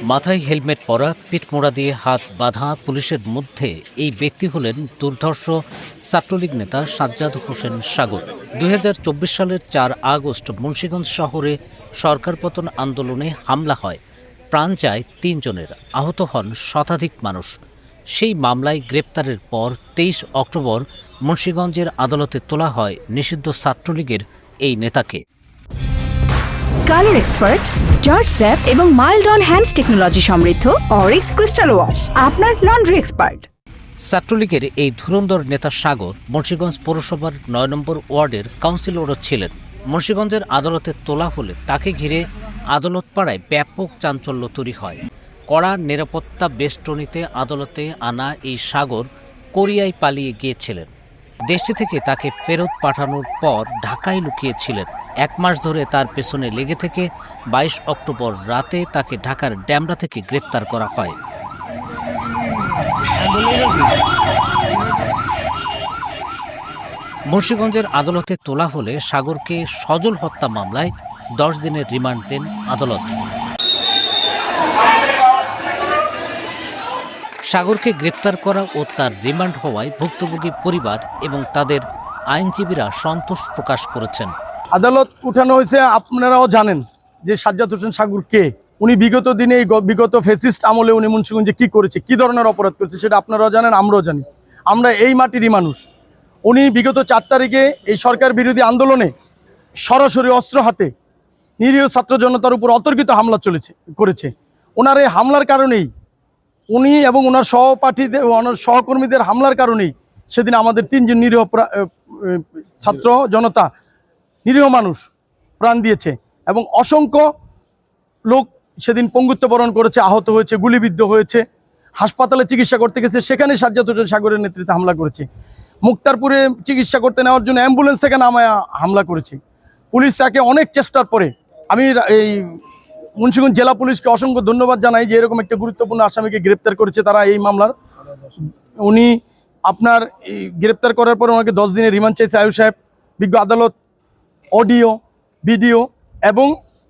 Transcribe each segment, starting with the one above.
মাথায় হেলমেট পরা পিঠমোড়া দিয়ে হাত বাঁধা পুলিশের মধ্যে এই ব্যক্তি হলেন দুর্ধর্ষ ছাত্রলীগ নেতা সাজ্জাদ হোসেন সাগর। দুই হাজার চব্বিশ সালের চার আগস্ট মুন্সীগঞ্জ শহরে সরকার পতন আন্দোলনে হামলা হয়। প্রাণ যায় তিনজনের, আহত হন শতাধিক মানুষ। সেই মামলায় গ্রেপ্তারের পর তেইশ অক্টোবর মুন্সীগঞ্জের আদালতে তোলা হয় নিষিদ্ধ ছাত্রলীগের এই নেতাকে। কালার এক্সপার্ট জর্জ স্যাপ এবং মাইল্ড অন হ্যান্ডস টেকনোলজি সমৃদ্ধ অরিক্স ক্রিস্টাল ওয়াশ, আপনার লন্ড্রি এক্সপার্ট। ছাত্রলীগের এই ধুরন্ধর নেতা সাগর মুন্সীগঞ্জ পৌরসভার নয় নম্বর ওয়ার্ডের কাউন্সিলরও ছিলেন। মুন্সীগঞ্জের আদালতে তোলা হলে তাকে ঘিরে আদালত পাড়ায় ব্যাপক চাঞ্চল্য তৈরি হয়। কড়া নিরাপত্তা বেষ্টনীতে আদালতে আনা এই সাগর কোরিয়ায় পালিয়ে গিয়েছিলেন। দেশটি থেকে তাকে ফেরত পাঠানোর পর ঢাকায় লুকিয়েছিলেন। এক মাস ধরে তার পেছনে লেগে থেকে বাইশ অক্টোবর রাতে তাকে ঢাকার ড্যামরা থেকে গ্রেপ্তার করা হয়। মুন্সীগঞ্জের আদালতে তোলা হলে সাগরকে সজল হত্যা মামলায় দশ দিনের রিমান্ড দেন আদালত। সাগরকে গ্রেপ্তার করা ও তার রিমান্ড হওয়ায় ভুক্তভোগী পরিবার এবং তাদের আইনজীবীরা সন্তোষ প্রকাশ করেছেন। আদালত উঠানো হয়েছে, আপনারাও জানেন যে সাজ্জাদ হোসেন সাগর কে? উনি বিগত দিনে এই বিগত ফেসিস্ট আমলে উনি মুন্সিগঞ্জে কি করেছে, কি ধরনের অপরাধ করেছে সেটা আপনারাও জানেন, আমরাও জানি। আমরা এই মাটিরই মানুষ। উনি বিগত চার তারিখে এই সরকার বিরোধী আন্দোলনে সরাসরি অস্ত্র হাতে নিরীহ ছাত্র জনতার উপর অতর্কিত হামলা চলেছে, করেছে। ওনার এই হামলার কারণেই উনি এবং ওনার সহপাঠীদের, ওনার সহকর্মীদের হামলার কারণেই সেদিন আমাদের তিনজন নিরীহ ছাত্র জনতা নিরীহ মানুষ প্রাণ দিয়েছে এবং অসংখ্য লোক সেদিন পঙ্গুত্ব বরণ করেছে, আহত হয়েছে, গুলিবিদ্ধ হয়েছে, হাসপাতালে চিকিৎসা করতে গেছে, সেখানে সাজ্জাদ হোসেন সাগরের নেতৃত্বে হামলা করেছে। মুক্তারপুরে চিকিৎসা করতে নেওয়ার জন্য অ্যাম্বুলেন্স থেকে নামায় হামলা করেছে। পুলিশ তাকে অনেক চেষ্টার পরে আমি এই মুন্সিগঞ্জ জেলা পুলিশকে অসংখ্য ধন্যবাদ জানাই যে এরকম একটা গুরুত্বপূর্ণ আসামিকে গ্রেপ্তার করেছে, তারা এই মামলার উনি আপনার গ্রেপ্তার করার পরে ওনাকে দশ দিনের রিমান্ড চাইছে আয়ু সাহেব, বিজ্ঞ আদালত অডিও, ভিডিও এবং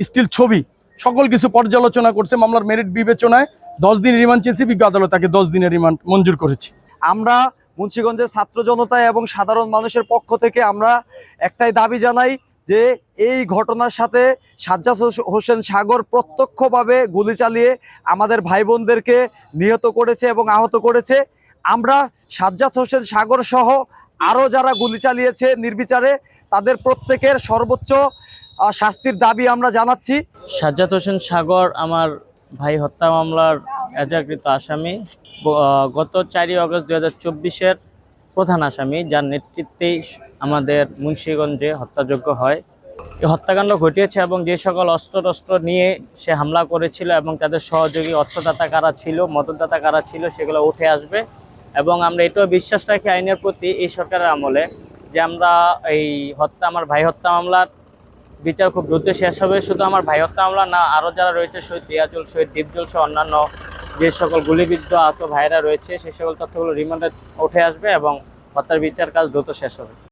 স্টিল ছবি, সকল কিছু পর্যালোচনা করছে মামলার মেরিট বিবেচনায়। দশ দিন রিমান্ড চেয়েছি, বিজ্ঞ আদালত তাকে দশ দিনের রিমান্ড মঞ্জুর করেছে। আমরা মুন্সীগঞ্জের ছাত্র জনতা এবং সাধারণ মানুষের পক্ষ থেকে আমরা একটাই দাবি জানাই যে এই ঘটনার সাথে সাজ্জাদ হোসেন সাগর প্রত্যক্ষভাবে গুলি চালিয়ে আমাদের ভাই বোনদেরকে নিহত করেছে এবং আহত করেছে। আমরা সাজ্জাদ হোসেন সাগর সহ আরও যারা গুলি চালিয়েছে নির্বিচারে, তাদের প্রত্যেকের সর্বোচ্চ শাস্তির দাবি আমরা জানাচ্ছি। সাজ্জাদ হোসেন সাগর আমার ভাই হত্যা মামলার এজাকৃত আসামি। গত চারই আগস্ট দু হাজার চব্বিশের প্রধান আসামি, যার নেতৃত্বেই আমাদের মুন্সীগঞ্জে হত্যাযোগ্য হয়। এই হত্যাকাণ্ড ঘটিয়েছে এবং যে সকল অস্ত্র টস্ত্র নিয়ে সে হামলা করেছিল এবং তাদের সহযোগী, অর্থদাতা কারা ছিল, মদতদাতা কারা ছিল, সেগুলো উঠে আসবে। এবং আমরা এটাও বিশ্বাস রাখি আইনের প্রতি এই সরকারের আমলে যে আমরা এই হত্যা, আমার ভাই হত্যা মামলার বিচার খুব দ্রুত শেষ হবে। শুধু আমার ভাই হত্যা মামলা না, আরও যারা রয়েছে, শহীদ দিয়াজুল, শহীদ দ্বীপজুল সহ অন্যান্য যে সকল গুলিবিদ্ধ আহত ভাইরা রয়েছে, সে সকল তথ্যগুলো রিমান্ডে উঠে আসবে এবং হত্যার বিচার কাজ দ্রুত শেষ হবে।